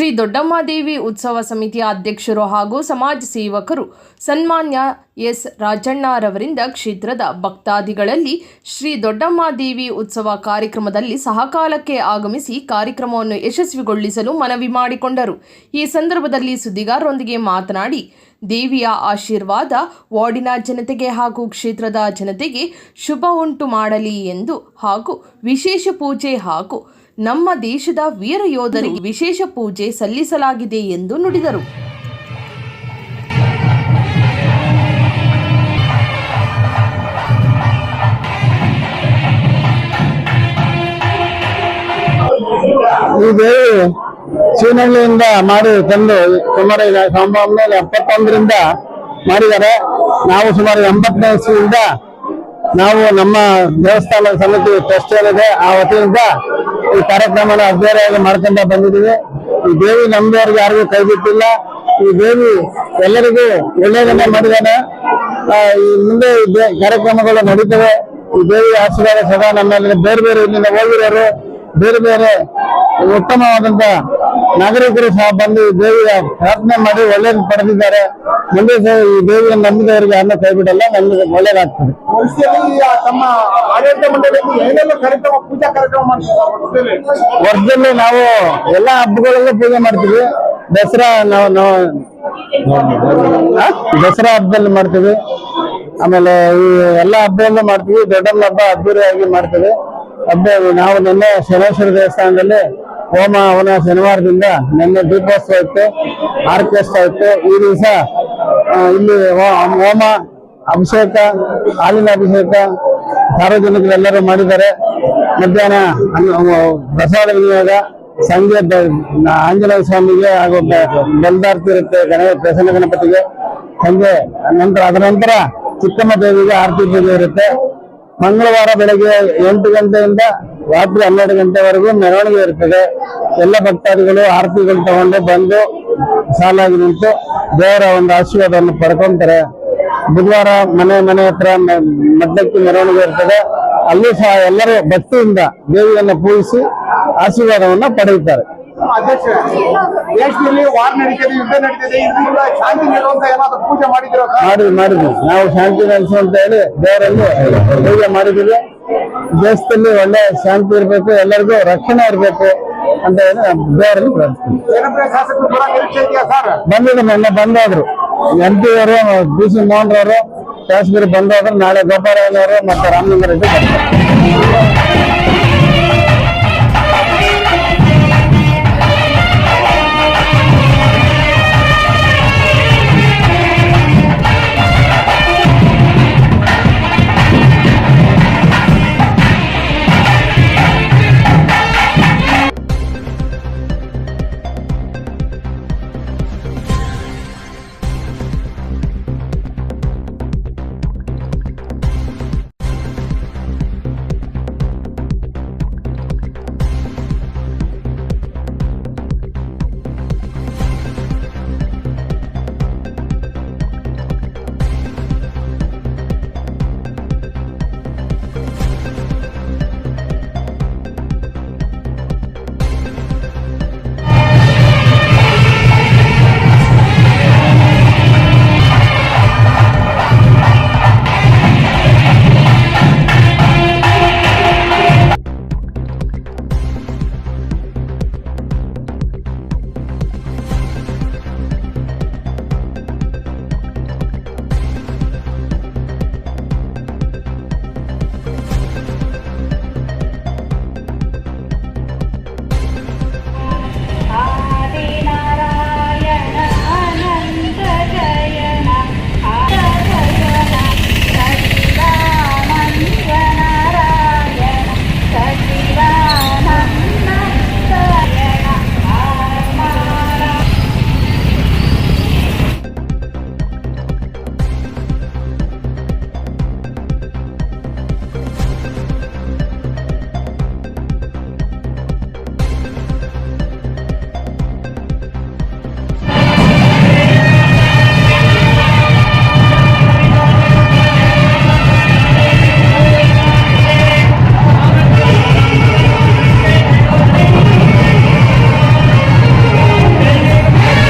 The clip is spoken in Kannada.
ಶ್ರೀ ದೊಡ್ಡಮ್ಮದೇವಿ ಉತ್ಸವ ಸಮಿತಿಯ ಅಧ್ಯಕ್ಷರು ಹಾಗೂ ಸಮಾಜ ಸೇವಕರು ಸನ್ಮಾನ್ಯ ಎಸ್ ರಾಜಣ್ಣರವರಿಂದ ಕ್ಷೇತ್ರದ ಭಕ್ತಾದಿಗಳಲ್ಲಿ ಶ್ರೀ ದೊಡ್ಡಮ್ಮದೇವಿ ಉತ್ಸವ ಕಾರ್ಯಕ್ರಮದಲ್ಲಿ ಸಹಕಾಲಕ್ಕೆ ಆಗಮಿಸಿ ಕಾರ್ಯಕ್ರಮವನ್ನು ಯಶಸ್ವಿಗೊಳಿಸಲು ಮನವಿ ಮಾಡಿಕೊಂಡರು. ಈ ಸಂದರ್ಭದಲ್ಲಿ ಸುದ್ದಿಗಾರರೊಂದಿಗೆ ಮಾತನಾಡಿ, ದೇವಿಯ ಆಶೀರ್ವಾದ ವಾರ್ಡಿನ ಜನತೆಗೆ ಹಾಗೂ ಕ್ಷೇತ್ರದ ಜನತೆಗೆ ಶುಭ ಉಂಟು ಮಾಡಲಿ ಎಂದು ಹಾಗೂ ವಿಶೇಷ ಪೂಜೆ ಹಾಗೂ ನಮ್ಮ ದೇಶದ ವೀರ ಯೋಧರಿಗೆ ವಿಶೇಷ ಪೂಜೆ ಸಲ್ಲಿಸಲಾಗಿದೆ ಎಂದು ನುಡಿದರು. ಈ ದೇವಿ ಶಿವನಹಳ್ಳಿಯಿಂದ ಮಾಡಿ ತಂದು ಸುಮಾರು ಈಗ ಸಂಭ್ರಮ ಎಪ್ಪತ್ತೊಂದರಿಂದ ಮಾಡಿದ್ದಾರೆ. ನಾವು ಸುಮಾರು ಎಂಬತ್ತನೇ ಇಸ್ವಿಯಿಂದ ನಾವು ನಮ್ಮ ದೇವಸ್ಥಾನ ಸಮಿತಿ ಟ್ರಸ್ಟ್ ಏನಿದೆ ಆ ವತಿಯಿಂದ ಈ ಕಾರ್ಯಕ್ರಮನ ಅಧ್ಯಯನ ಮಾಡ್ಕೊಂಡ ಬಂದಿದ್ದೀವಿ. ಈ ದೇವಿ ನಮ್ದವ್ರಿಗೆ ಯಾರಿಗೂ ಕೈ ಬಿಟ್ಟಿಲ್ಲ. ಈ ದೇವಿ ಎಲ್ಲರಿಗೂ ಒಳ್ಳೆಯದನ್ನ ಮಾಡಿದಾನೆ ಈ ಮುಂದೆ ಕಾರ್ಯಕ್ರಮಗಳು ನಡೀತವೆ. ಈ ದೇವಿ ಆಶೀರ್ವಾದ ಸದಾ ನಮ್ಮ ಮೇಲೆ ಬೇರೆ ಬೇರೆ ಇಲ್ಲಿಂದ ಹೋಗಿರೋರು, ಬೇರೆ ಬೇರೆ ಉತ್ತಮವಾದಂತ ನಾಗರಿಕರು ಸಹ ಬಂದು ಈ ದೇವಿಯ ಪ್ರಾರ್ಥನೆ ಮಾಡಿ ಒಳ್ಳೇದು ಪಡೆದಿದ್ದಾರೆ. ಮುಂದೆ ಸಹ ಈ ದೇವಿಯ ನಂಬಿದವರಿಗೆ ಅನ್ನ ಕೈ ಬಿಡಲ್ಲ ನಮಗೆ ಒಳ್ಳೇದಾಗ್ತದೆ ತಮ್ಮ ಆಡಳಿತ ಮಂಡಳಿಯಲ್ಲಿ ಏನೆಲ್ಲ ಕಾರ್ಯಕ್ರಮ ಪೂಜಾ ಕಾರ್ಯಕ್ರಮ ಮಾಡ್ತಾರೆ ವರ್ಷದಲ್ಲಿ ವರ್ಷದಲ್ಲಿ ನಾವು ಎಲ್ಲಾ ಹಬ್ಬಗಳಲ್ಲೂ ಪೂಜೆ ಮಾಡ್ತೀವಿ. ದಸರಾ ನಾವು ನಾವು ದಸರಾ ಹಬ್ಬದಲ್ಲಿ ಮಾಡ್ತೀವಿ. ಆಮೇಲೆ ಈ ಎಲ್ಲಾ ಹಬ್ಬದಲ್ಲೂ ಮಾಡ್ತೀವಿ. ದೊಡ್ಡಮ್ಮ ಹಬ್ಬ ಅದ್ದೂರಿಯಾಗಿ ಮಾಡ್ತೀವಿ. ಹಬ್ಬ ನಾವು ನಿನ್ನೆ ಶನೇಶ್ವರ ದೇವಸ್ಥಾನದಲ್ಲಿ ಹೋಮ ಹವನ ಶನಿವಾರದಿಂದ ನಿನ್ನೆ ದೀಪೋತ್ಸವ ಇತ್ತು, ಆರ್ಕೆಸ್ಟ್ರಾ ಇತ್ತು. ಈ ದಿವಸ ಇಲ್ಲಿ ಹೋಮ, ಅಭಿಷೇಕ ಹಾಲಿನ ಅಭಿಷೇಕ ಸಾರ್ವಜನಿಕರೆಲ್ಲರೂ ಮಾಡಿದ್ದಾರೆ. ಮಧ್ಯಾಹ್ನ ಪ್ರಸಾದ ವಿನಿಯೋಗ, ಸಂಜೆ ಆಂಜನೇಯ ಸ್ವಾಮಿಗೆ ಹಾಗೂ ಬಲ್ದಾರ್ತಿ ಇರುತ್ತೆ ಗಣೇಶ, ಪ್ರಸನ್ನ ಗಣಪತಿಗೆ. ಸಂಜೆ ನಂತರ, ಅದರ ನಂತರ ಚಿಕ್ಕಮ್ಮ ದೇವಿಗೆ ಆರತಿ ಪೂಜೆ ಇರುತ್ತೆ. ಮಂಗಳವಾರ ಬೆಳಗ್ಗೆ ಎಂಟು ಗಂಟೆಯಿಂದ ರಾತ್ರಿ ಹನ್ನೆರಡು ಗಂಟೆವರೆಗೂ ಮೆರವಣಿಗೆ ಇರ್ತದೆ. ಎಲ್ಲ ಭಕ್ತಾದಿಗಳು ಆರತಿಗಳು ತಗೊಂಡು ಬಂದು ಸಾಲಾಗಿ ನಿಂತು ದೇವರ ಒಂದು ಆಶೀರ್ವಾದವನ್ನು ಪಡ್ಕೊಂತಾರೆ. ಬುಧವಾರ ಮನೆ ಮನೆ ಹತ್ರ ಮದ್ದಕ್ಕೆ ಮೆರವಣಿಗೆ ಇರ್ತದೆ. ಅಲ್ಲಿ ಸಹ ಎಲ್ಲರೂ ಭಕ್ತಿಯಿಂದ ದೇವಿಯನ್ನು ಪೂಜಿಸಿ ಆಶೀರ್ವಾದವನ್ನು ಪಡೆಯುತ್ತಾರೆ. ದೇಶದಲ್ಲಿ ವಾರ್ ನಡೀತದೆ ಯುದ್ಧ ನಡೀತದೆ ಇದರಿಂದ ಶಾಂತಿ ನೀಡುವಂತ ಏನಾದ್ರು ಪೂಜೆ ಮಾಡಿದಿರೋ ಮಾಡಿ ಮಾಡಿದ್ವಿ ನಾವು ಶಾಂತಿ ನೆಲೆಸುವಂತ ಹೇಳಿ ದೇವರಲ್ಲಿ ಪೂಜೆ ಮಾಡಿದ್ದೀವಿ. ದೇಶದಲ್ಲಿ ಒಳ್ಳೆ ಶಾಂತಿ ಇರಬೇಕು ಎಲ್ಲರಿಗೂ ರಕ್ಷಣೆ ಇರಬೇಕು ಅಂತ ಹೇಳಿ ಬಂದಿದೆ ದೇವರಲ್ಲಿ ಸರ್? ಬಂದಿದ್ರು. ಎಂ ಪಿ ಅವರು ಬಿ ಸಿ ಮೋಹನ್ ಅವರು ಶಾಸಕರು ಬಂದಾದ್ರು ನಾಳೆ ಗೋಪಾಲಯ್ಯನವರು ಮತ್ತೆ ರಾಮಲಿಂಗಾರೆಡ್ಡಿ ಬರ್ತಾರೆ